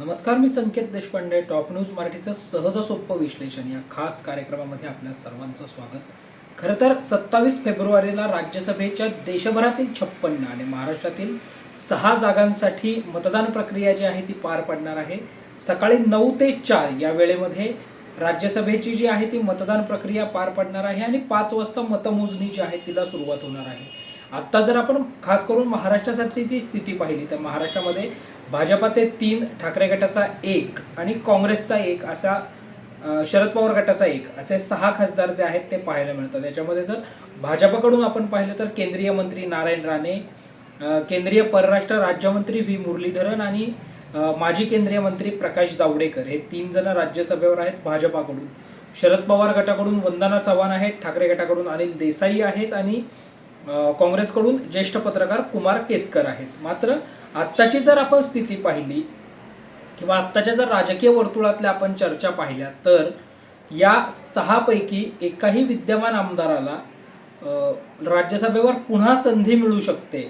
नमस्कार मी Sanket Deshpande top news मराठीचं सहज सोपं विश्लेषण या खास कार्यक्रमामध्ये आपल्या सर्वांचं स्वागत. खरं तर सत्तावीस फेब्रुवारीला राज्यसभेच्या देशभरातील छप्पन्न आणि महाराष्ट्रातील सहा जागांसाठी मतदान प्रक्रिया जी आहे ती पार पडणार आहे. सकाळी नऊ ते चार या वेळेमध्ये राज्यसभेची जी आहे ती मतदान प्रक्रिया पार पडणार आहे आणि पाच वाजता मतमोजणी जी आहे तिला सुरुवात होणार आहे. आत्ता जर आपण खास करून महाराष्ट्रासाठी जी स्थिती पाहिली तर महाराष्ट्रामध्ये भाजपाचे तीन ठाकरे गटाचा एक आणि काँग्रेसचा एक असा शरद पवार गटाचा एक असे सहा खासदार जे आहेत ते पाहायला मिळतात. याच्यामध्ये जर भाजपकडून आपण पाहिलं तर केंद्रीय मंत्री नारायण राणे केंद्रीय परराष्ट्र राज्यमंत्री व्ही. मुरलीधरन आणि माजी केंद्रीय मंत्री प्रकाश जावडेकर हे तीन जण राज्यसभेवर आहेत भाजपाकडून. शरद पवार गटाकडून वंदना चव्हाण आहेत ठाकरे गटाकडून अनिल देसाई आहेत आणि काँग्रेसकडून ज्येष्ठ पत्रकार कुमार केतकर आहेत. मात्र आत्ताची जर आपण स्थिती पाहिली किंवा आत्ताच्या जर राजकीय वर्तुळातल्या आपण चर्चा पाहिल्या तर या सहापैकी एकाही विद्यमान आमदाराला राज्यसभेवर पुन्हा संधी मिळू शकते.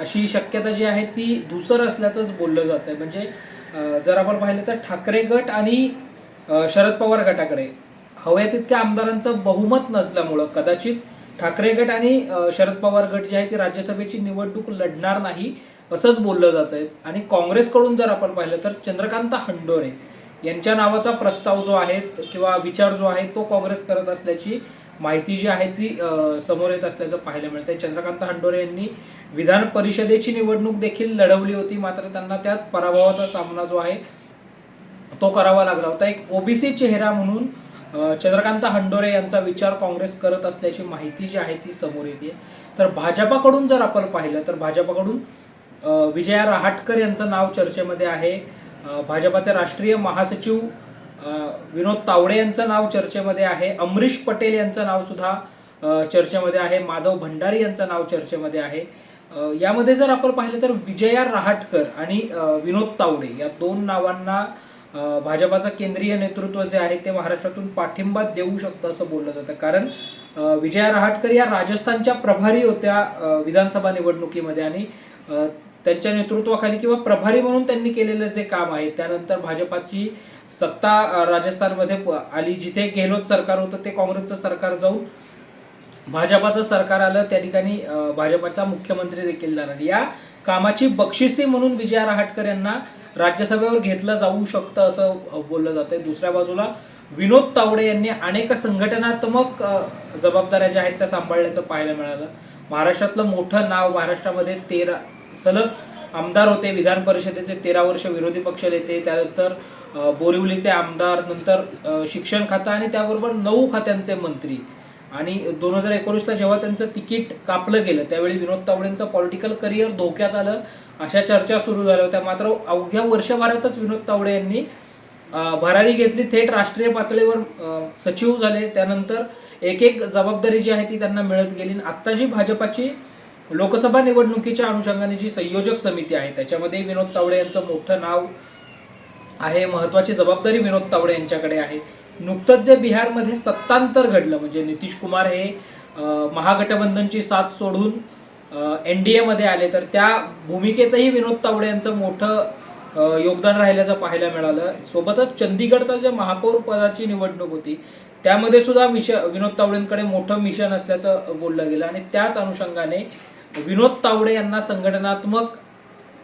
अशी शक्यता जी आहे ती धुसर असल्याचंच बोललं जातं आहे म्हणजे जर आपण पाहिलं तर ठाकरे गट आणि शरद पवार गटाकडे हव्या तितक्या आमदारांचं बहुमत नसल्यामुळं कदाचित ठाकरे गट आणि शरद पवार गट जी आहे ती राज्यसभेची निवडणूक लढणार नाही. असंच बोललं जात आहे. आणि काँग्रेसकडून जर आपण पाहिलं तर चंद्रकांत हंडोरे यांच्या नावाचा प्रस्ताव जो आहे किंवा विचार जो आहे तो काँग्रेस करत असल्याची माहिती जी आहे ती समोर येत असल्याचं पाहायला मिळतंय. चंद्रकांत हंडोरे यांनी विधान परिषदेची निवडणूक देखील लढवली होती. मात्र त्यांना त्यात पराभवाचा सामना जो आहे तो करावा लागला होता. एक ओबीसी चेहरा म्हणून चंद्रकांत हंडोरे यांचा विचार काँग्रेस करत असल्याची माहिती जी आहे ती समोर येते. तर भाजपाकडून जर आपण पाहिलं तर भाजपाकडून विजया रहाटकर यांचं नाव चर्चेमध्ये आहे. भाजपाचे राष्ट्रीय महासचिव विनोद तावडे यांचं नाव चर्चेमध्ये आहे. अमरीश पटेल यांचं नाव सुद्धा चर्चेमध्ये आहे. माधव भंडारी यांचं नाव चर्चेमध्ये आहे. यामध्ये जर आपण पाहिलं तर विजया रहाटकर आणि विनोद तावडे या दोन नावांना भाजपाचं केंद्रीय नेतृत्व जे आहे ते महाराष्ट्रातून पाठिंबा देऊ शकतं असं बोललं जातं. कारण विजया रहाटकर या राजस्थानच्या प्रभारी होत्या विधानसभा निवडणुकीमध्ये आणि त्यांच्या नेतृत्वाखाली किंवा प्रभारी म्हणून त्यांनी केलेलं जे काम आहे त्यानंतर भाजपाची सत्ता राजस्थानमध्ये प- आली जिथे गेहलोत सरकार होतं ते काँग्रेसचं सरकार जाऊन भाजपाचं सरकार आलं त्या ठिकाणी भाजपाचा मुख्यमंत्री देखील झाला या कामाची बक्षिसी म्हणून विजया रहाटकर यांना राज्यसभेवर घेतलं जाऊ शकतं असं बोललं जातंय. दुसऱ्या बाजूला विनोद तावडे यांनी अनेक संघटनात्मक जबाबदाऱ्या ज्या आहेत त्या सांभाळल्याचं पाहायला मिळालं. महाराष्ट्रातलं मोठं नाव महाराष्ट्रामध्ये तेरा सलग आमदार होते विधान परिषदेचे तेरा वर्ष विरोधी पक्ष नेते त्यानंतर बोरिवलीचे आमदार नंतर शिक्षण खातं आणि त्याबरोबर नऊ खात्यांचे मंत्री. आणि दोन हजार एकोणीसला जेव्हा त्यांचं तिकीट कापलं गेलं त्यावेळी विनोद तावडेंचं पॉलिटिकल करिअर धोक्यात आलं अशा चर्चा सुरू झाल्या होत्या. मात्र अवघ्या वर्षभरातच विनोद तावडे यांनी भरारी घेतली. थेट राष्ट्रीय पातळीवर सचिव झाले. त्यानंतर एक एक जबाबदारी जी आहे ती त्यांना मिळत गेली. आणि आत्ता जी भाजपाची लोकसभा निवडणुकीच्या अनुषंगाने जी संयोजक समिती आहे त्याच्यामध्ये विनोद तावडे यांचं मोठं नाव आहे महत्वाची जबाबदारी विनोद तावडे यांच्याकडे आहे. नुकतंच जे बिहारमध्ये सत्तांतर घडलं म्हणजे नितीश कुमार हे महागठबंधनची साथ सोडून एन डी एमध्ये आले तर त्या भूमिकेतही विनोद तावडे यांचं मोठं योगदान राहिल्याचं पाहायला मिळालं. सोबतच चंदीगडचं जे महापौर पदाची निवडणूक होती त्यामध्ये सुद्धा मिश विनोद तावडेंकडे मोठं मिशन असल्याचं बोललं गेलं. आणि त्याच अनुषंगाने विनोद तावडे यांना संघटनात्मक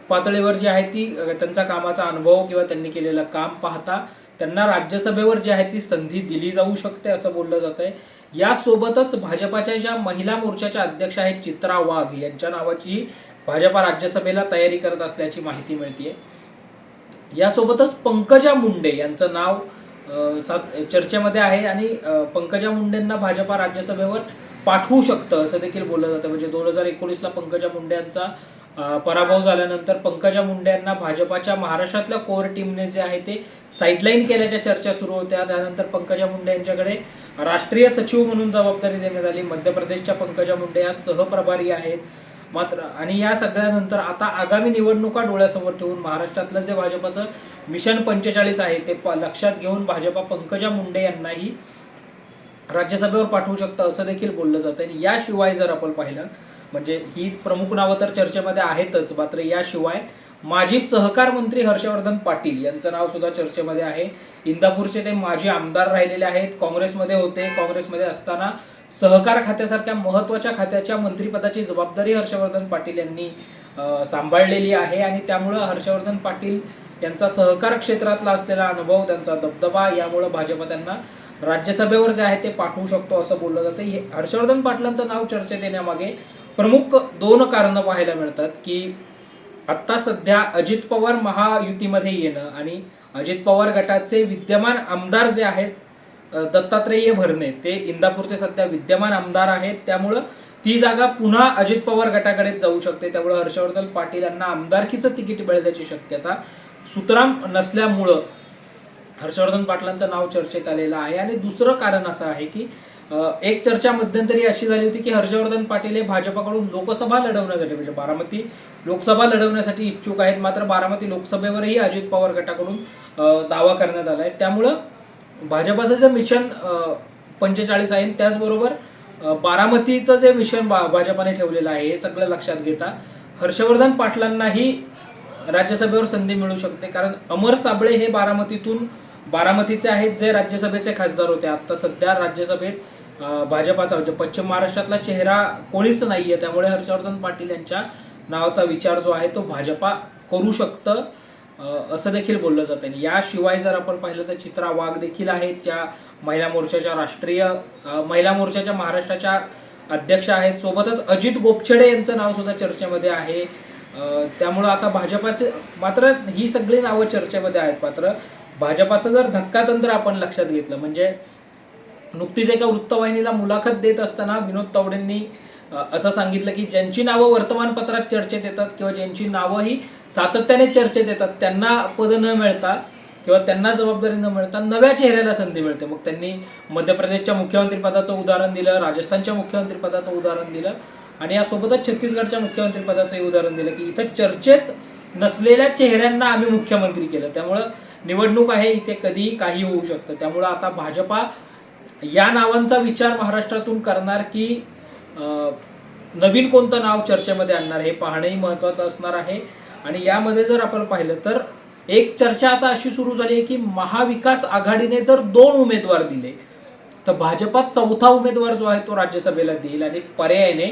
पातळीवर जी आहे ती त्यांचा कामाचा अनुभव किंवा त्यांनी केलेलं काम पाहता त्यांना राज्यसभेवर जी आहे ती संधी दिली जाऊ शकते असं बोललं जात आहे यासोबतच भाजपाच्या ज्या महिला मोर्चाच्या अध्यक्ष आहेत चित्रा वाघ यांच्या नावाची भाजपा राज्यसभेला तयारी करत असल्याची माहिती मिळते यासोबतच पंकजा मुंडे यांचं नाव सात- चर्चेमध्ये आहे आणि पंकजा मुंडेंना भाजपा राज्यसभेवर पाठवू शकतं असं देखील बोललं जातं. म्हणजे दोन हजार एकोणीसला पंकजा मुंडे यांचा पराभव झाल्यानंतर पंकजा मुंडे यांना भाजपाच्या महाराष्ट्रातल्या कोर टीमने जे आहे ते साईडलाईन केल्याच्या चर्चा सुरू होत्या. त्यानंतर पंकजा मुंडे यांच्याकडे राष्ट्रीय सचिव म्हणून जबाबदारी देण्यात आली. मध्य प्रदेशच्या पंकजा मुंडे या सहप्रभारी आहेत. मात्र आणि या सगळ्यानंतर आता आगामी निवडणुका डोळ्यासमोर ठेवून महाराष्ट्रातलं जे भाजपाचं मिशन पंचेचाळीस आहे ते प- लक्षात घेऊन भाजपा पंकजा मुंडे यांनाही राज्यसभेवर पाठवू शकतं असं देखील बोललं जातं आणि याशिवाय जर आपण पाहिलं म्हणजे ही प्रमुख नावं तर चर्चेमध्ये आहेतच. मात्र याशिवाय माजी सहकार मंत्री हर्षवर्धन पाटील यांचं नाव सुद्धा चर्चेमध्ये आहे. इंदापूरचे ते माजी आमदार राहिलेले आहेत. काँग्रेसमध्ये होते. काँग्रेसमध्ये असताना सहकार खात्यासारख्या महत्त्वाच्या खात्याच्या मंत्रिपदाची जबाबदारी हर्षवर्धन पाटील यांनी सांभाळलेली आहे. आणि त्यामुळं हर्षवर्धन पाटील यांचा सहकार क्षेत्रातला असलेला अनुभव त्यांचा दबदबा यामुळं भाजप त्यांना राज्यसभेवर जे आहे ते पाठवू शकतो असं बोललं जातं. हे हर्षवर्धन पाटलांचं नाव चर्चेत येण्यामागे प्रमुख दोन कारणं पाहायला मिळतात की आत्ता सध्या अजित पवार महायुतीमध्ये येणं आणि अजित पवार गटाचे विद्यमान आमदार जे आहेत दत्तात्रेय भरणे ते इंदापूरचे सध्या विद्यमान आमदार आहेत. त्यामुळं ती जागा पुन्हा अजित पवार गटाकडे जाऊ शकते. त्यामुळं हर्षवर्धन पाटील यांना आमदारकीचं तिकीट मिळण्याची शक्यता सुतराम नसल्यामुळं हर्षवर्धन पाटलांचं नाव चर्चेत आलेलं आहे. आणि दुसरं कारण असं आहे की एक चर्चा मध्यंतरी अशी झाली होती की हर्षवर्धन पाटील हे भाजपाकडून लोकसभा लढवण्यासाठी म्हणजे बारामती लोकसभा लढवण्यासाठी इच्छुक आहेत. मात्र बारामती लोकसभेवरही अजित पवार गटाकडून दावा करण्यात आला आहे त्यामुळं भाजपाचं जे मिशन पंचेचाळीस आहे. त्याचबरोबर बारामतीचं जे मिशन बा भाजपाने ठेवलेलं आहे हे सगळं लक्षात घेता हर्षवर्धन पाटलांनाही राज्यसभेवर संधी मिळू शकते. कारण अमर साबळे हे बारामतीतून बारामतीचे आहेत जे राज्यसभेचे खासदार होते. आता सध्या राज्यसभेत भाजपाचा म्हणजे पश्चिम महाराष्ट्रातला चेहरा कोणीच नाहीये. त्यामुळे हर्षवर्धन पाटील यांच्या नावाचा विचार जो आहे तो भाजपा करू शकतं असं देखील बोललं जातं. आणि याशिवाय जर आपण पाहिलं तर चित्रा वाघ देखील आहेत ज्या महिला मोर्चाच्या राष्ट्रीय महिला मोर्चाच्या महाराष्ट्राच्या अध्यक्ष आहेत. सोबतच अजित गोपछडे यांचं नाव सुद्धा चर्चेमध्ये आहे. त्यामुळं आता भाजपाचे मात्र ही सगळी नावं चर्चेमध्ये आहेत. मात्र भाजपाचं जर धक्कातंत्र आपण लक्षात घेतलं. म्हणजे नुकतीच एका वृत्तवाहिनीला मुलाखत देत असताना विनोद तावडेंनी असं सांगितलं की ज्यांची नावं वर्तमानपत्रात चर्चेत येतात किंवा ज्यांची नावं ही सातत्याने चर्चेत येतात त्यांना पद न मिळता किंवा त्यांना जबाबदारी न मिळता नव्या चेहऱ्याला संधी मिळते. मग त्यांनी मध्य प्रदेशच्या मुख्यमंत्रीपदाचं उदाहरण दिलं राजस्थानच्या मुख्यमंत्रीपदाचं उदाहरण दिलं आणि यासोबतच छत्तीसगडच्या मुख्यमंत्रीपदाचंही उदाहरण दिलं की इथं चर्चेत नसलेल्या चेहऱ्यांना आम्ही मुख्यमंत्री केलं. त्यामुळं निवडणूक आहे इथे कधीही काही होऊ शकतं. त्यामुळं आता भाजपा या नावांचा विचार महाराष्ट्रातून करणार की नवीन कोणतं नाव चर्चेमध्ये आणणार हे पाहणंही महत्त्वाचं असणार आहे. आणि यामध्ये जर आपण पाहिलं तर एक चर्चा आता अशी सुरू झाली आहे की महाविकास आघाडीने जर दोन उमेदवार दिले तर भाजपात चौथा उमेदवार जो आहे तो राज्यसभेला देईल. आणि पर्यायाने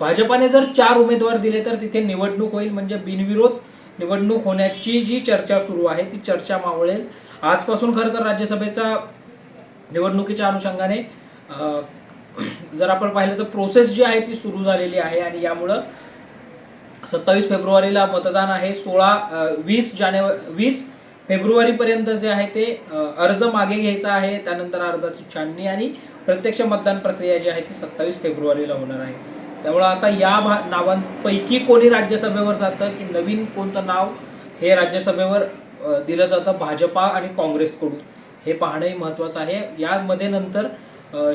भाजपाने जर चार उमेदवार दिले तर तिथे निवडणूक होईल. म्हणजे बिनविरोध निवडणूक होण्याची जी चर्चा सुरू आहे ती चर्चा मावळेल. आजपासून खरं तर राज्यसभेचा निवडणुकीच्या अनुषंगाने जर आपण पाहिलं तर प्रोसेस जी आहे ती सुरू झालेली आहे आणि यामुळं सत्तावीस फेब्रुवारीला मतदान आहे. सोळा वीस जानेवारी वीस फेब्रुवारीपर्यंत जे आहे ते अर्ज मागे घ्यायचा आहे. त्यानंतर अर्जाची छाननी आणि प्रत्यक्ष मतदान प्रक्रिया जी आहे ती सत्तावीस फेब्रुवारीला होणार आहे. त्यामुळं आता या भा नावांपैकी कोणी राज्यसभेवर जातं की नवीन कोणतं नाव हे राज्यसभेवर दिलं जातं भाजपा आणि काँग्रेसकडून. हे पाहणंही महत्त्वाचं आहे. यामध्ये नंतर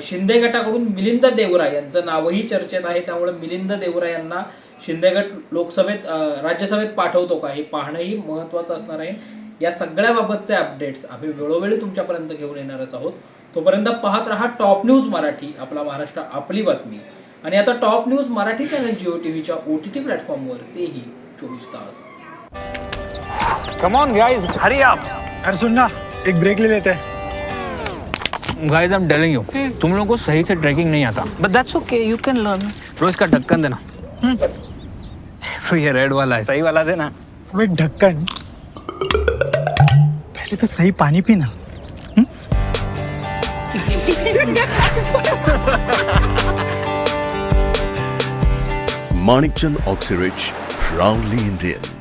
शिंदे गटाकडून मिलिंद देवरा यांचं नावही चर्चेत आहे. त्यामुळे मिलिंद देवरा यांना शिंदे गट लोकसभेत राज्यसभेत पाठवतो का हे पाहणंही महत्त्वाचं असणार आहे. या सगळ्याबाबतचे अपडेट्स आम्ही वेळोवेळी तुमच्यापर्यंत घेऊन येणारच आहोत. तोपर्यंत पाहत रहा टॉप न्यूज मराठी आपला महाराष्ट्र आपली बातमी. आणि आता top news Marathi channel Jio T व्हीच्या ओ टी टी प्लॅटफॉर्मवर तेही चोवीस तास. कम ऑन गाइस हरी आप अरे सुन ना एक ब्रेक ले लेते. हैं guys I am telling you तुम लोगों को सही से ट्रैकिंग नहीं आता. But that's okay, you can learn. रोज का ढक्कन देना. तो ये रेड वाला है सही वाला देना. अब एक ढक्कन. पहले तो सही पानी पीना. Manikchand Oxyrich, proudly Indian.